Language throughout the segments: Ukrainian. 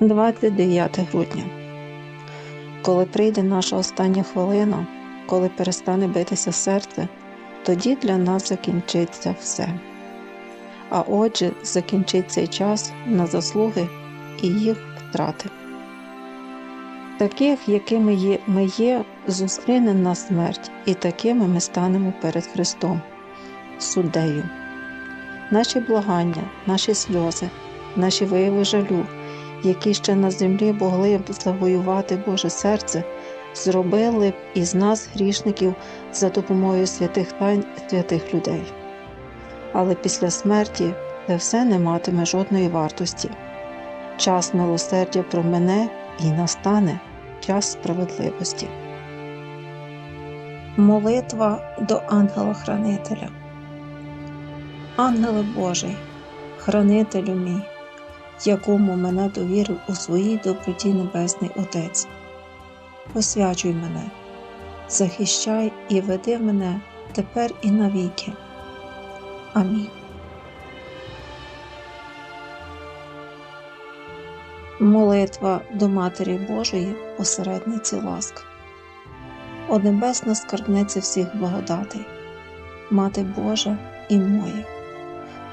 29 грудня. Коли прийде наша остання хвилина, коли перестане битися серце, тоді для нас закінчиться все. А отже, закінчить цей час на заслуги і їх втрати. Таких, якими є, ми є, зустріне нас смерть, і такими ми станемо перед Христом, суддею. Наші благання, наші сльози, наші вияви жалю, які ще на землі могли б завоювати Боже серце, зробили б із нас грішників за допомогою святих тайн святих людей. Але після смерті це все не матиме жодної вартості. Час милосердя промене і настане час справедливості. Молитва до ангела-хранителя. Ангеле Божий, хранителю мій, якому мене довірив у своїй доброті Небесний Отець. Освячуй мене, захищай і веди мене тепер і навіки. Амінь. Молитва до Матері Божої, посередниці ласк. О небесна скарбниця всіх благодатей, Мати Божа і моя,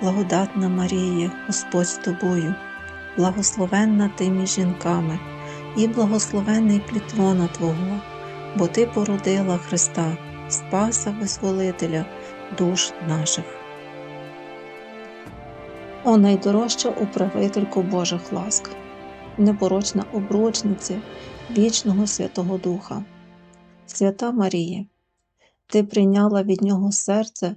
благодатна Марія, Господь з тобою, благословенна ти між жінками, і благословенний плід лона Твого, бо Ти породила Христа, Спаса Визволителя душ наших. О найдорожча управителько Божих ласк, непорочна обручниця вічного Святого Духа, Свята Марія, Ти прийняла від Нього серце,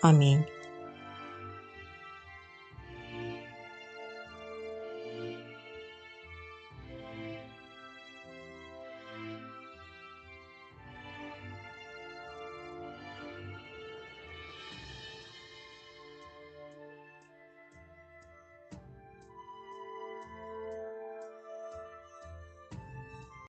Амінь.